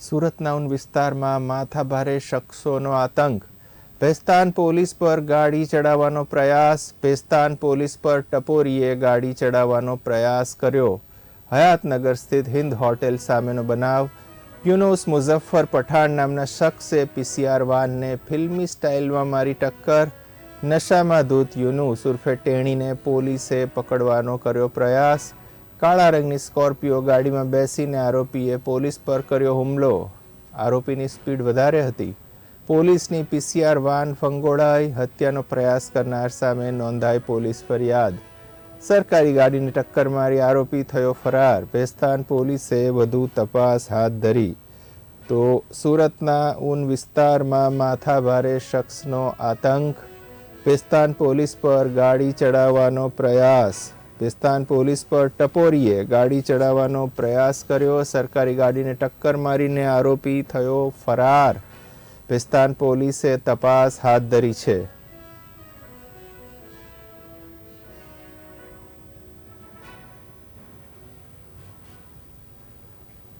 સુરતના ઉન વિસ્તારમાં માથાભારે શખ્સોનો આતંક. ભેસ્તાન પોલીસ પર ગાડી ચડાવવાનો પ્રયાસ. ભેસ્તાન પોલીસ પર ટપોરીએ ગાડી ચડાવવાનો પ્રયાસ કર્યો. હયાતનગર સ્થિત હિન્દ હોટેલ સામેનો બનાવ. યુનુસ મુઝફ્ફર પઠાણ નામના શખ્સે પીસીઆર વાનને ફિલ્મી સ્ટાઇલમાં મારી ટક્કર. નશામાં ધૂત યુનુસ ઉર્ફે ટેણીને પોલીસે પકડવાનો કર્યો પ્રયાસ. કાળા રંગની સ્કોર્પિયો ગાડીમાં બેસીને આરોપીએ પોલીસ પર કર્યો હુમલો. આરોપીની સ્પીડ વધારે હતી. પોલીસની પીસીઆર વાન ફંગોળાઈ હત્યાનો પ્રયાસ કરનાર સામે નોંધાઈ પોલીસ ફરિયાદ. સરકારી ગાડીને ટક્કર મારી આરોપી થયો ફરાર. ભેસ્તાન પોલીસે વધુ તપાસ હાથ ધરી. તો સુરતના ઉન વિસ્તારમાં માથાભારે શખ્સનો આતંક. ભેસ્તાન પોલીસ પર ગાડી ચડાવવાનો પ્રયાસ. ભેસ્તાન પોલીસ પર ટપોરીએ ગાડી ચડાવવાનો પ્રયાસ કર્યો. સરકારી ગાડીને ટક્કર મારીને આરોપી થયો ફરાર. ભેસ્તાન પોલીસે તપાસ હાથ ધરી છે.